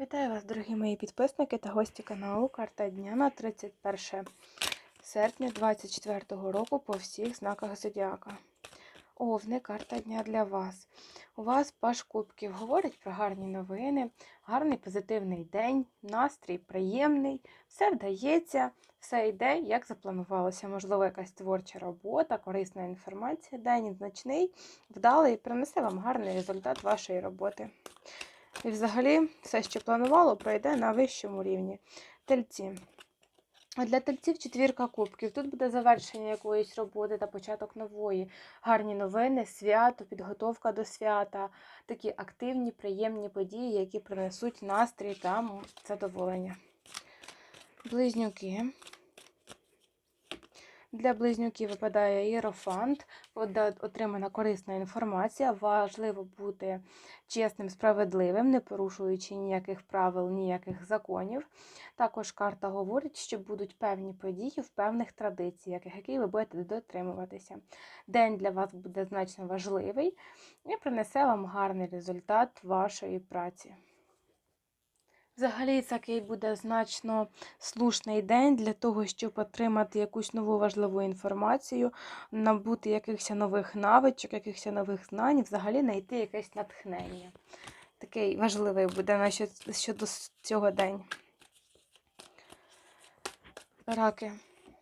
Вітаю вас, дорогі мої підписники та гості каналу. Карта дня на 31 серпня 2024 року по всіх знаках Зодіака. Овни, карта дня для вас. У вас паш кубків говорить про гарні новини, гарний позитивний день, настрій приємний, все вдається, все йде, як запланувалося. Можливо, якась творча робота, корисна інформація, день значний, вдалий, принесе вам гарний результат вашої роботи. І взагалі все, що планувало, пройде на вищому рівні. Тельці. Для тельців четвірка кубків. Тут буде завершення якоїсь роботи та початок нової. Гарні новини, свято, підготовка до свята, такі активні, приємні події, які принесуть настрій та задоволення. Близнюки. Для близнюків випадає іерофант, отримана корисна інформація. Важливо бути чесним, справедливим, не порушуючи ніяких правил, ніяких законів. Також карта говорить, що будуть певні події в певних традиціях, які ви будете дотримуватися. День для вас буде значно важливий і принесе вам гарний результат вашої праці. Взагалі, такий буде значно слушний день для того, щоб отримати якусь нову важливу інформацію, набути якихось нових навичок, якихось нових знань, взагалі знайти якесь натхнення. Такий важливий буде щодо, цього день. Раки.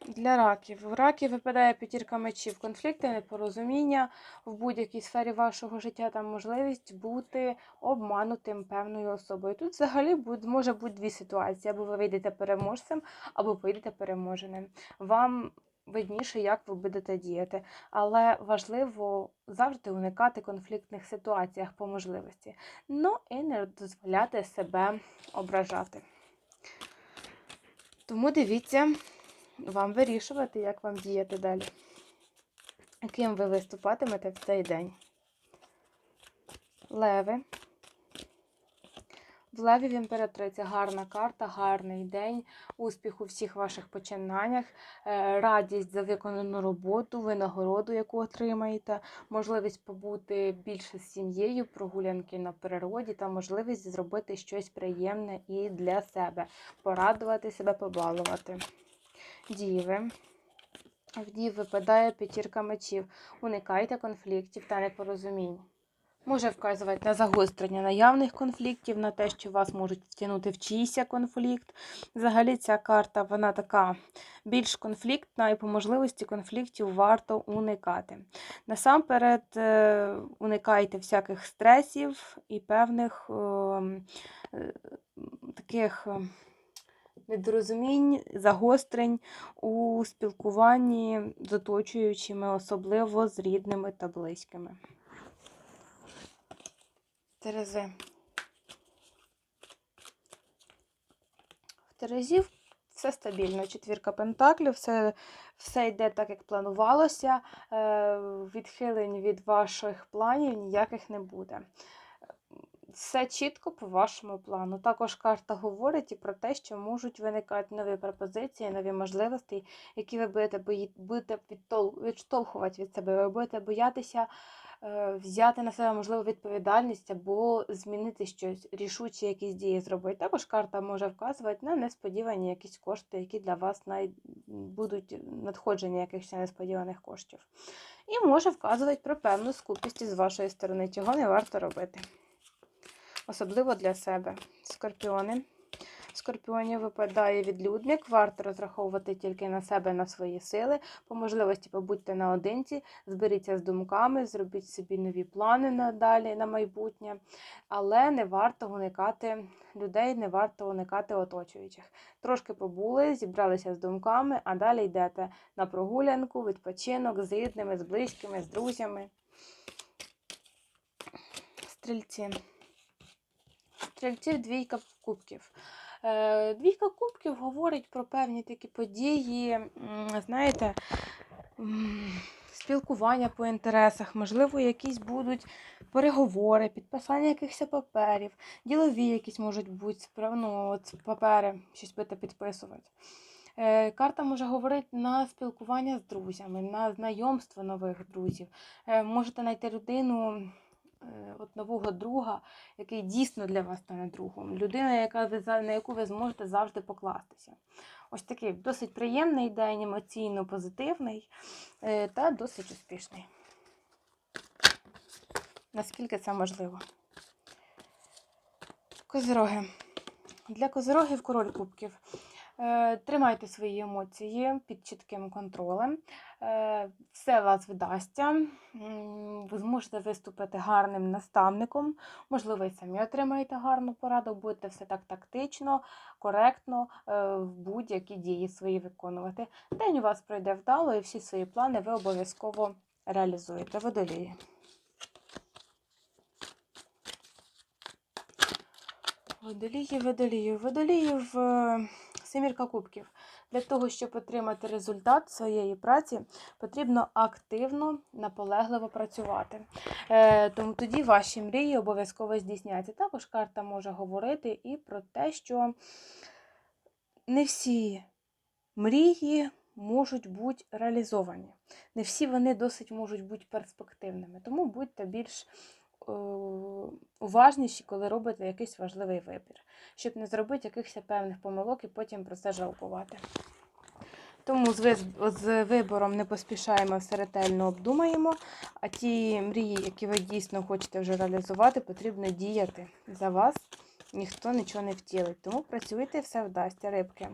Для раків. У раків випадає п'ятірка мечів, конфлікти, непорозуміння в будь-якій сфері вашого життя та можливість бути обманутим певною особою. Тут взагалі може бути дві ситуації: або ви вийдете переможцем, або вийдете переможеним. Вам видніше, як ви будете діяти. Але важливо завжди уникати конфліктних ситуаціях по можливості. Ну і не дозволяти себе ображати. Тому дивіться, вам вирішувати, як вам діяти далі. Ким ви виступатимете в цей день. Леви. В Леві в імператриця гарна карта, гарний день, успіх у всіх ваших починаннях, е, радість за виконану роботу, винагороду, яку отримаєте, можливість побути більше з сім'єю, прогулянки на природі та можливість зробити щось приємне і для себе, порадувати себе, побалувати. Діви. В дів випадає п'ятірка мечів. Уникайте конфліктів та непорозумінь. Може вказувати на загострення наявних конфліктів, на те, що вас можуть втягнути в чийся конфлікт. Взагалі ця карта вона така більш конфліктна, і по можливості конфліктів варто уникати. Насамперед, е, уникайте всяких стресів і певних ем, е, таких. Недорозумінь, загострень у спілкуванні з оточуючими, особливо з рідними та близькими. Терези. В Терезів все стабільно. Четвірка пентаклів, все, все йде так, як планувалося. Е, Відхилень від ваших планів ніяких не буде. Все чітко по вашому плану. Також карта говорить і про те, що можуть виникати нові пропозиції, нові можливості, які ви будете, будете відштовхувати від себе. Ви будете боятися е, взяти на себе можливо відповідальність або змінити щось, рішучі якісь дії зробити. Також карта може вказувати на несподівані якісь кошти, які для вас най... будуть надходження якихось несподіваних коштів. І може вказувати про певну скупість з вашої сторони, чого не варто робити. Особливо для себе. Скорпіони. Скорпіонів випадає відлюдник. Варто розраховувати тільки на себе, на свої сили. По можливості побудьте наодинці, зберіться з думками, зробіть собі нові плани надалі на майбутнє. Але не варто уникати людей, не варто уникати оточуючих. Трошки побули, зібралися з думками, а далі йдете на прогулянку, відпочинок з рідними, з близькими, з друзями. Стрільці. Стрільців двійка кубків. Е, Двійка кубків говорить про певні такі події, знаєте, спілкування по інтересах, можливо, якісь будуть переговори, підписання якихось паперів, ділові якісь можуть бути ну, от папери, щось будете підписувати. Е, Карта може говорити на спілкування з друзями, на знайомство нових друзів. Е, Можете знайти людину от нового друга, який дійсно для вас стане другом. Людина, яка ви, на яку ви зможете завжди покластися. Ось такий досить приємний день, емоційно позитивний е, та досить успішний. Наскільки це можливо? Козироги. Для козирогів король кубків. Е, Тримайте свої емоції під чітким контролем. Е, Все вас вдасться. Ви зможете виступити гарним наставником. Можливо, і самі отримаєте гарну пораду. Будете все так тактично, коректно е, в будь-які дії свої виконувати. День у вас пройде вдало, і всі свої плани ви обов'язково реалізуєте. Водолії. Водолії, водолії, водоліїв е, семірка кубків. Для того, щоб отримати результат своєї праці, потрібно активно, наполегливо працювати. Е, тому тоді ваші мрії обов'язково здійсняться. Також карта може говорити і про те, що не всі мрії можуть бути реалізовані. Не всі вони досить можуть бути перспективними. Тому будьте більш уважніші, коли робите якийсь важливий вибір, щоб не зробити якихось певних помилок і потім про це жалкувати. Тому з, з вибором не поспішаємо, все ретельно обдумаємо. А ті мрії, які ви дійсно хочете вже реалізувати, потрібно діяти за вас. Ніхто нічого не втілить. Тому працюйте, все вдасться, рибки.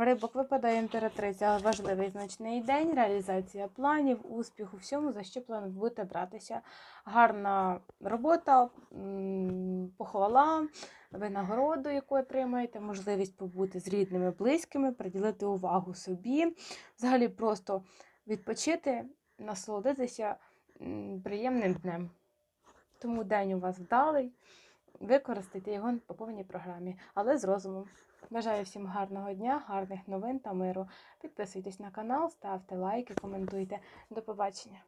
Рибок випадає імператриця. Важливий значний день, реалізація планів, успіху, всьому, за що будете братися. Гарна робота, похвала, винагороду, яку отримаєте, можливість побути з рідними, близькими, приділити увагу собі, взагалі просто відпочити, насолодитися приємним днем. Тому день у вас вдалий. Використайте його по повній програмі, але з розумом. Бажаю всім гарного дня, гарних новин та миру. Підписуйтесь на канал, ставте лайки, коментуйте. До побачення!